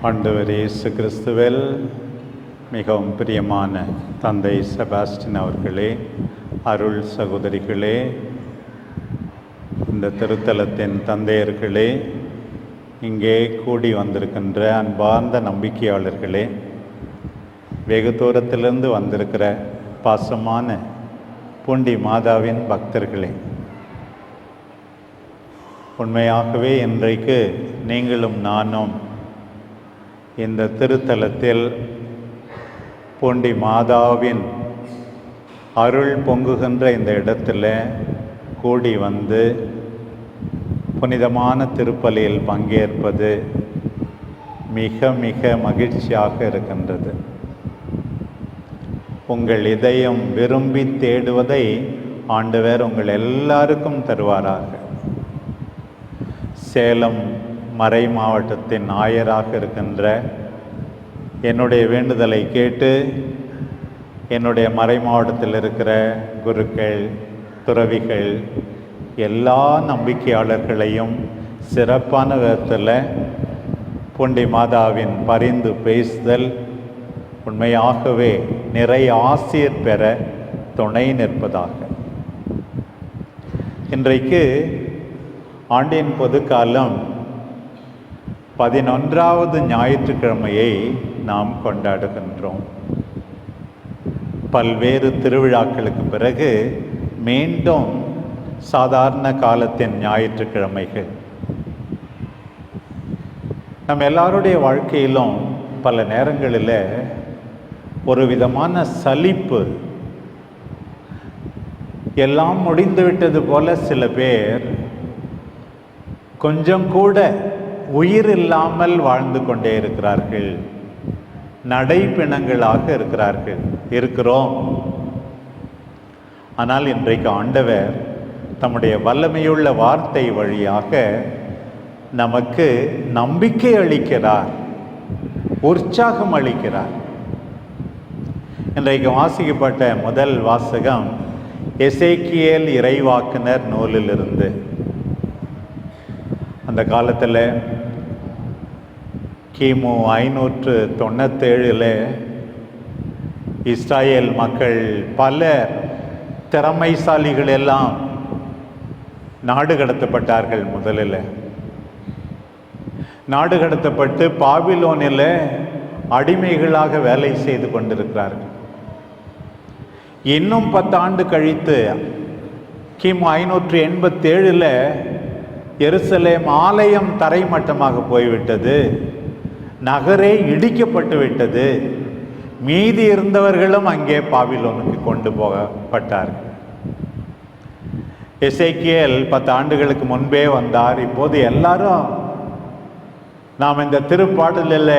ஆண்டவர் இயேசு கிறிஸ்துவில் மிகவும் பிரியமான தந்தை செபாஸ்டின் அவர்களே அருள் சகோதரிகளே இந்த திருத்தலத்தின் தந்தையர்களே இங்கே கூடி வந்திருக்கின்ற அன்பார்ந்த நம்பிக்கையாளர்களே வெகு தூரத்திலிருந்து வந்திருக்கிற பாசமான பூண்டி மாதாவின் பக்தர்களே உண்மையாகவே இன்றைக்கு நீங்களும் நானும் இந்த திருத்தலத்தில் பொண்டி மாதாவின் அருள் பொங்குகின்ற இந்த இடத்துல கூடி வந்து புனிதமான திருப்பலியில் பங்கேற்பது மிக மிக மகிழ்ச்சியாக இருக்கின்றது. உங்கள் இதயம் விரும்பி தேடுவதை ஆண்டவர் உங்கள் எல்லாருக்கும் தருவாராக. சேலம் மறை மாவட்டத்தின் ஆயராக இருக்கின்ற என்னுடைய வேண்டுதலை கேட்டு என்னுடைய மறை மாவட்டத்தில் இருக்கிற குருக்கள் துறவிகள் எல்லா நம்பிக்கையாளர்களையும் சிறப்பான விதத்தில் புண்டி மாதாவின் பரிந்து பேசுதல் உண்மையாகவே நிறைய ஆசிரியர் பெற துணை நிற்பதாக. இன்றைக்கு ஆண்டின் பொதுக்காலம் பதினொன்றாவது ஞாயிற்றுக்கிழமையை நாம் கொண்டாடுகின்றோம். பல்வேறு திருவிழாக்களுக்கு பிறகு மீண்டும் சாதாரண காலத்தின் ஞாயிற்றுக்கிழமைகள். நம் எல்லாருடைய வாழ்க்கையிலும் பல நேரங்களில் ஒரு விதமான சலிப்பு. எல்லாம் முடிந்துவிட்டது போல சில பேர் கொஞ்சம் கூட உயிர் இல்லாமல் வாழ்ந்து கொண்டே இருக்கிறார்கள். நடைப்பிணங்களாக இருக்கிறார்கள். இருக்கிறோம். ஆனால் இன்றைக்கு ஆண்டவர் தம்முடைய வல்லமையுள்ள வார்த்தை வழியாக நமக்கு நம்பிக்கை அளிக்கிறார். உற்சாகம் அளிக்கிறார். இன்றைக்கு வாசிக்கப்பட்ட முதல் வாசகம் எசேக்கியல் இறைவாக்குனர் நூலிலிருந்து. அந்த காலத்தில் கிமு ஐநூற்று தொண்ணூத்தேழில் இஸ்ராயேல் மக்கள் பல திறமைசாலிகள் எல்லாம் நாடு கடத்தப்பட்டார்கள் முதலில். நாடு கடத்தப்பட்டு பாபிலோனில் அடிமைகளாக வேலை செய்து கொண்டிருக்கிறார்கள். இன்னும் பத்தாண்டு கழித்து கிமு ஐநூற்று எண்பத்தேழில் எருசலேம் ஆலயம் தரைமட்டமாக போய்விட்டது. நகரே இடிக்கப்பட்டு விட்டது. மீதி இருந்தவர்களும் அங்கே பாபிலோனுக்கு கொண்டு போகப்பட்டார்கள். எசேக்கியல் பத்து ஆண்டுகளுக்கு முன்பே வந்தார். இப்போது எல்லாரும் நாம் இந்த திருப்பாடலில்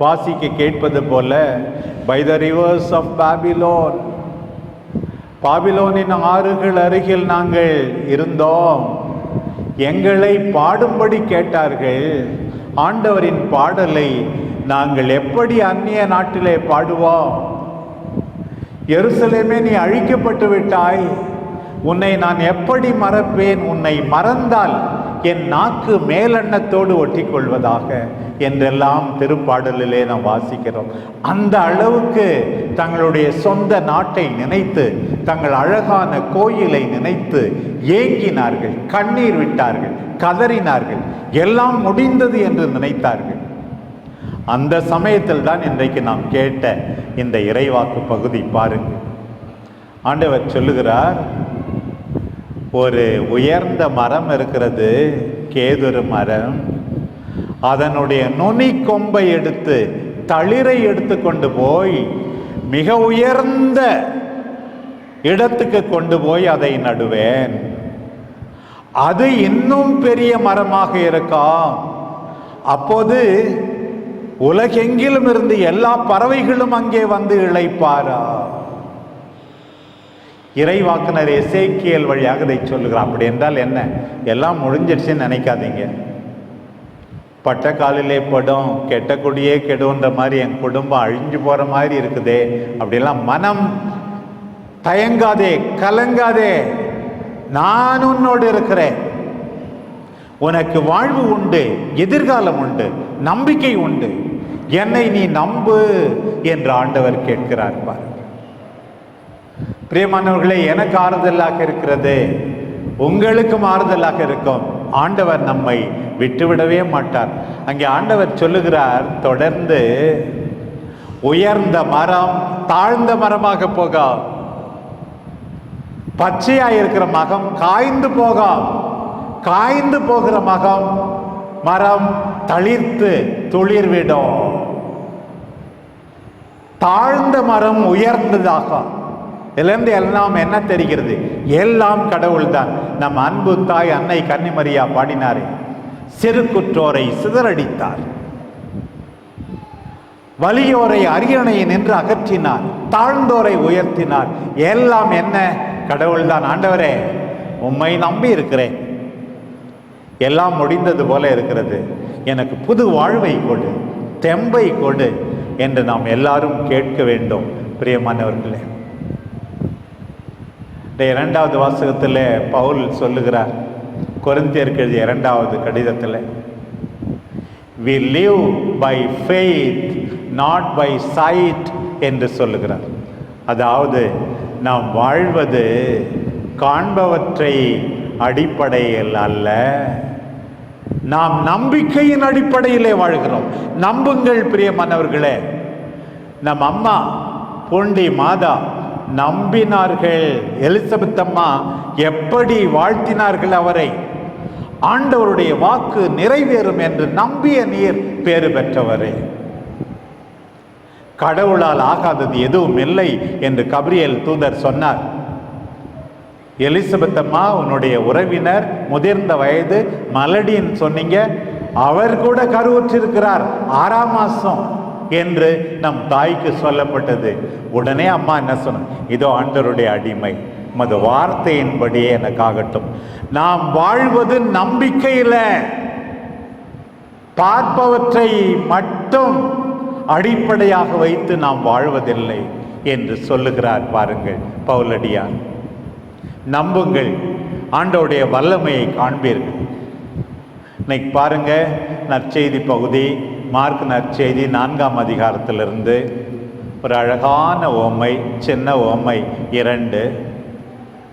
வாசிக்க கேட்பது போல by the rivers of Babylon பாபிலோனின் ஆறுகள் அருகில் நாங்கள் இருந்தோம். எங்களை பாடும்படி கேட்டார்கள். ஆண்டவரின் பாடலை நாங்கள் எப்படி அந்நிய நாட்டிலே பாடுவோம்? எருசலேமே நீ அழிக்கப்பட்டு விட்டாய். உன்னை நான் எப்படி மறப்பேன்? உன்னை மறந்தால் என் நாக்கு மேலெண்ணத்தோடு ஒட்டி கொள்வதாக என்றெல்லாம் திருப்பாடலிலே நாம் வாசிக்கிறோம். அந்த அளவுக்கு தங்களுடைய சொந்த நாட்டை நினைத்து தங்கள் அழகான கோயிலை நினைத்து ஏங்கினார்கள் கண்ணீர் விட்டார்கள் கதறினார்கள் எல்லாம் முடிந்தது என்று நினைத்தார்கள். அந்த சமயத்தில் தான் இன்றைக்கு நாம் கேட்ட இந்த இறைவாக்கு பகுதி பாருங்கள். ஆண்டவர் சொல்லுகிறார் ஒரு உயர்ந்த மரம் இருக்கிறது கேதுரு மரம். அதனுடைய நுனி கொம்பை எடுத்து தளிரை எடுத்து கொண்டு போய் மிக உயர்ந்த இடத்துக்கு கொண்டு போய் அதை நடுவேன். அது இன்னும் பெரிய மரமாக இருக்கும். அப்போது உலகெங்கிலும் இருந்து எல்லா பறவைகளும் அங்கே வந்து இழைப்பாரா? இறைவாக்குனர் எசேக்கியல் வழியாக இதை சொல்லுகிறார். அப்படி என்றால் என்ன? எல்லாம் முடிஞ்சிடுச்சுன்னு நினைக்காதீங்க. பட்ட காலிலே படும் கெட்ட குடியே கெடுன்ற மாதிரி என் குடும்பம் அழிஞ்சு போகிற மாதிரி இருக்குதே. அப்படிலாம் மனம் தயங்காதே கலங்காதே. நான் உன்னோடு இருக்கிறேன். உனக்கு வாழ்வு உண்டு எதிர்காலம் உண்டு நம்பிக்கை உண்டு. என்னை நீ நம்பு என்று ஆண்டவர் கேட்கிறார் பார் பிரியமானவர்களே எனக்கு ஆறுதலாக இருக்கிறது. உங்களுக்கும் ஆறுதலாக இருக்கும். ஆண்டவர் நம்மை விட்டுவிடவே மாட்டார். அங்கே ஆண்டவர் சொல்லுகிறார் தொடர்ந்து உயர்ந்த மரம் தாழ்ந்த மரமாக போகாம். பச்சையாக இருக்கிற மகம் காய்ந்து போகாம். காய்ந்து போகிற மகம் மரம் தளிர்த்து துளிர்விடும். தாழ்ந்த மரம் உயர்ந்ததாகும். இதிலிருந்து எல்லாம் என்ன தெரிகிறது? எல்லாம் கடவுள்தான். நம் அன்பு தாய் அன்னை கன்னிமரியா பாடினாரே. சிறு குற்றோரை சிதறடித்தார். வலியோரை அரியணையை நின்று அகற்றினார். தாழ்ந்தோரை உயர்த்தினார். எல்லாம் என்ன? கடவுள்தான். ஆண்டவரே உம்மை நம்பி இருக்கிறேன். எல்லாம் முடிந்தது போல இருக்கிறது. எனக்கு புது வாழ்வை கொடு. தெம்பை கொடு என்று நாம் எல்லாரும் கேட்க வேண்டும். பிரியமானவர்களே. இந்த இரண்டாவது வாசகத்தில் பவுல் சொல்லுகிறார். கொரிந்தியருக்கு எழுதிய இரண்டாவது கடிதத்தில் we live by faith not by sight என்று சொல்லுகிறார். அதாவது நாம் வாழ்வது காண்பவற்றை அடிப்படையில் அல்ல. நாம் நம்பிக்கையின் அடிப்படையிலே வாழ்கிறோம். நம்புங்கள் பிரியமானவர்களே. நம் அம்மா பூண்டி மாதா நம்பினார்கள். எலிசபெத் அம்மா எப்படி வாழ்த்தினார்கள் அவரை? ஆண்டவருடைய வாக்கு நிறைவேறும் என்று நம்பிய நீர் பேறு பெற்றவரே. கடவுளால் ஆகாதது எதுவும் இல்லை என்று கபிரியல் தூதர் சொன்னார். எலிசபெத் அம்மா உன்னுடைய உறவினர் முதிர்ந்த வயது மலடின்னு சொன்னீங்க. அவர் கூட கருவுற்றிருக்கிறார். ஆறாம் மாசம். என்று நம் தாய்க்கு சொல்லப்பட்டது. உடனே அம்மா என்ன சொன்ன இதோ ஆண்டருடைய அடிமை உமது வார்த்தையின்படியே எனக்காகட்டும். நாம் வாழ்வது நம்பிக்கையில். பார்ப்பவற்றை மட்டும் அடிப்படையாக வைத்து நாம் வாழ்வதில்லை என்று சொல்லுகிறார் பாருங்கள் பவுலடியார். நம்புங்கள் ஆண்டோடைய வல்லமையை காண்பீர்கள். இன்னைக்கு பாருங்க நற்செய்தி பகுதி மார்க் நற்செய்தி நான்காம் அதிகாரத்திலிருந்து ஒரு அழகான ஓமை சின்ன ஓமை இரண்டு.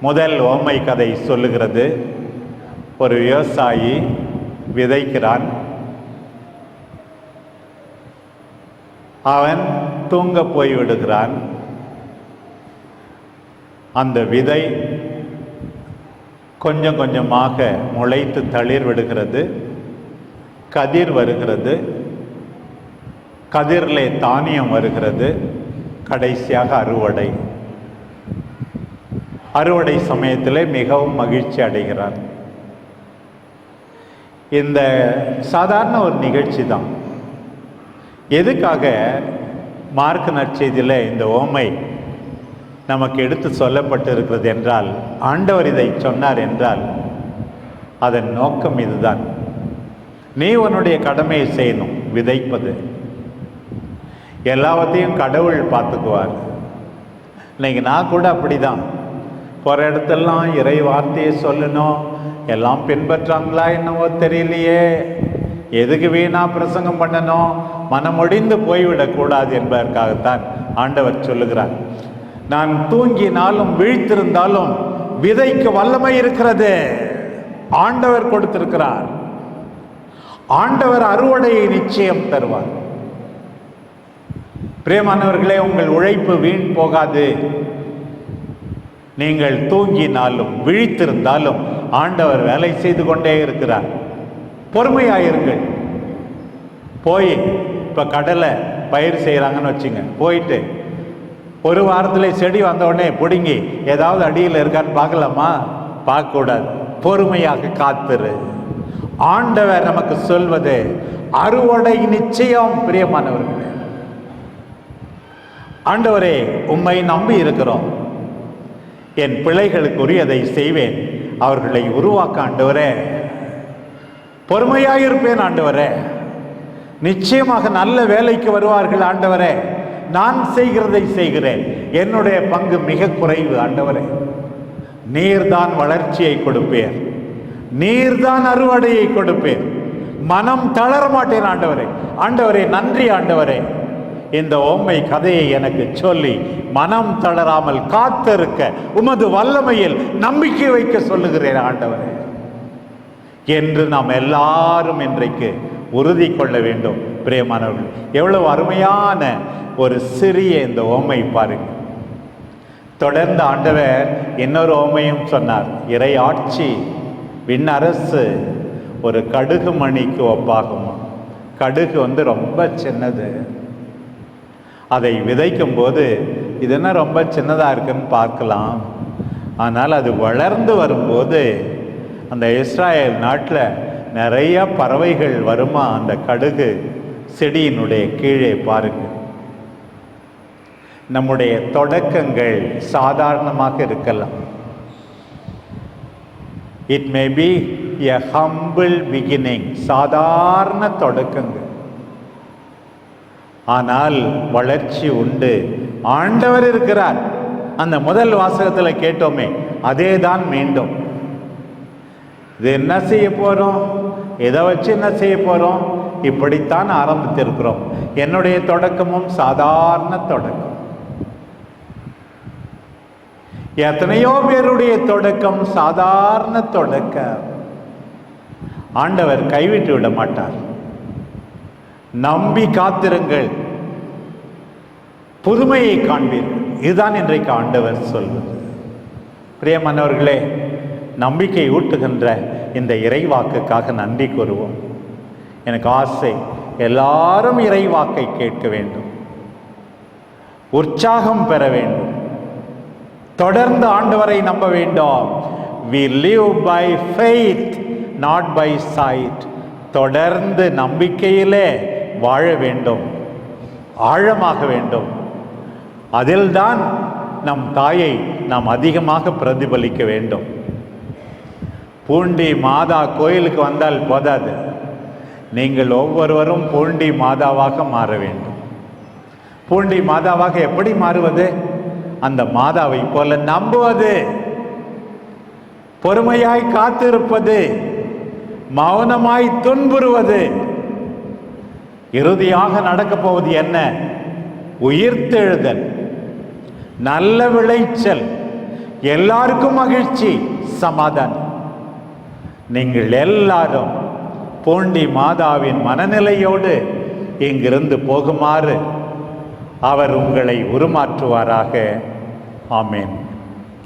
முதல் ஓமை கதை சொல்லுகிறது. ஒரு விவசாயி விதைக்கிறான். அவன் தூங்க போய் விடுகிறான். அந்த விதை கொஞ்சம் கொஞ்சமாக முளைத்து தளிர் விடுகிறது. கதிர் வருகிறது. கதிரிலே தானியம் வருகிறது. கடைசியாக அறுவடை. அறுவடை சமயத்தில் மிகவும் மகிழ்ச்சி அடைகிறார். இந்த சாதாரண ஒரு நிகழ்ச்சி தான். எதுக்காக மார்க் நற்செய்தியில் இந்த ஓமை நமக்கு எடுத்து சொல்லப்பட்டு இருக்கிறது என்றால் ஆண்டவர் இதை சொன்னார் என்றால் அதன் நோக்கம் இதுதான். நீ உன்னுடைய கடமையை செய்யணும் விதைப்பது. எல்லாவற்றையும் கடவுள் பார்த்துக்குவார். இன்னைக்கு நான் கூட அப்படிதான். போகிற இடத்தெல்லாம் இறை வார்த்தையை சொல்லணும். எல்லாம் பின்பற்றாங்களா என்னவோ தெரியலையே. எதுக்கு வீணா பிரசங்கம் பண்ணணும்? மனமொடிந்து போய்விடக்கூடாது என்பதற்காகத்தான் ஆண்டவர் சொல்லுகிறார். நான் தூங்கினாலும் விழித்திருந்தாலும் விதைக்கு வல்லமை இருக்கிறது. ஆண்டவர் கொடுத்திருக்கிறார். ஆண்டவர் அறுவடையை நிச்சயம் தருவார். பிரியமானவர்களே உங்கள் உழைப்பு வீண் போகாது. நீங்கள் தூங்கினாலும் விழித்திருந்தாலும் ஆண்டவர் வேலை செய்து கொண்டே இருக்கிறார். பொறுமையாயிருங்கள். போய் இப்போ கடலை பயிர் செய்கிறாங்கன்னு வச்சுங்க போயிட்டு ஒரு வாரத்தில் செடி வந்தவுடனே பிடுங்கி ஏதாவது அடியில் இருக்கான்னு பார்க்கலாமா? பார்க்கக்கூடாது. பொறுமையாக காத்துரு. ஆண்டவர் நமக்கு சொல்வது அறுவடை நிச்சயம் பிரியமானவர்களே. ஆண்டவரே உம்மை நம்பி இருக்கிறோம். என் பிள்ளைகளுக்குரியதை செய்வேன். அவர்களை உருவாக்க ஆண்டவரே. பொறுமையாயிருப்பேன் ஆண்டவரே. நிச்சயமாக நல்ல வேலைக்கு வருவார்கள் ஆண்டவரே. நான் செய்கிறதை செய்கிறேன். என்னுடைய பங்கு மிக குறைவு ஆண்டவரே. நீர்தான் வளர்ச்சியை கொடுப்பேர் நீர்தான் அறுவடையை கொடுப்பேன். மனம் தளர மாட்டேன் ஆண்டவரே. ஆண்டவரே நன்றி ஆண்டவரே. இந்த ஓம்மை கதையை எனக்கு சொல்லி மனம் தளராமல் காத்திருக்க உமது வல்லமையில் நம்பிக்கை வைக்க சொல்லுகிறேன் ஆண்டவரே. என்று நாம் எல்லாரும் இன்றைக்கு உறுதி கொள்ள வேண்டும். பிரியமானவர்கள் எவ்வளவு அருமையான ஒரு சிறிய இந்த ஓமை பாருங்கள் தொடர்ந்து ஆண்டவர் இன்னொரு ஓமையும் சொன்னார். இறை ஆட்சி விண்ணரசு ஒரு கடுகு மணிக்கு ஒப்பாகுமா? கடுகு வந்து ரொம்ப சின்னது. அதை விதைக்கும் போது இது என்ன ரொம்ப சின்னதாக இருக்குன்னு பார்க்கலாம். ஆனால் அது வளர்ந்து வரும்போது அந்த இஸ்ராயல் நாட்டில் நிறைய பறவைகள் வருமா? அந்த கடுகு செடியினுடைய கீழே பாருங்கள் நம்முடைய தொடக்கங்கள் சாதாரணமாக இருக்கலாம். It may be a humble beginning சாதாரண தொடக்கங்கள். ஆனால் வளர்ச்சி உண்டு. ஆண்டவர் இருக்கிறார். அந்த முதல் வாசகத்தில் கேட்டோமே அதே தான் மீண்டும். இது என்ன செய்ய போகிறோம் எதை வச்சு என்ன செய்ய போகிறோம் இப்படித்தான் ஆரம்பித்திருக்கிறோம். என்னுடைய தொடக்கமும் சாதாரண தொடக்கம். எத்தனையோ பேருடைய தொடக்கம் சாதாரண தொடக்கம். ஆண்டவர் கைவிட்டு விட மாட்டார். நம்பி காத்திருங்கள். புதுமையை காண்பீர்கள் இதுதான் இன்றைக்கு ஆண்டவர் சொல்வது. பிரியமானவர்களே நம்பிக்கை ஊட்டுகின்ற இந்த இறைவாக்குக்காக நன்றி கூறுவோம். எனக்கு ஆசை எல்லாரும் இறைவாக்கை கேட்க வேண்டும். உற்சாகம் பெற வேண்டும். தொடர்ந்து ஆண்டவரை நம்ப வேண்டும். We live by faith not by sight தொடர்ந்து நம்பிக்கையிலே வாழ வேண்டும் ஆழமாக வேண்டும். அதில்தான் நம் தாயை நாம் அதிகமாக பிரதிபலிக்க வேண்டும். பூண்டி மாதா கோயிலுக்கு வந்தால் போதாது. நீங்கள் ஒவ்வொருவரும் பூண்டி மாதாவாக மாற வேண்டும். பூண்டி மாதாவாக எப்படி மாறுவது? அந்த மாதாவை போல நம்புவது. பொறுமையாய் காத்திருப்பது. மௌனமாய் துன்புறுவது. இறுதியாக நடக்கப் போவது என்ன? உயிர்த்தெழுதல் நல்ல விளைச்சல் எல்லாருக்கும் மகிழ்ச்சி சமாதானம். நீங்கள் எல்லாரும் பூண்டி மாதாவின் மனநிலையோடு இங்கிருந்து போகுமாறு அவர் உங்களை உருமாற்றுவாராக. ஆமேன்.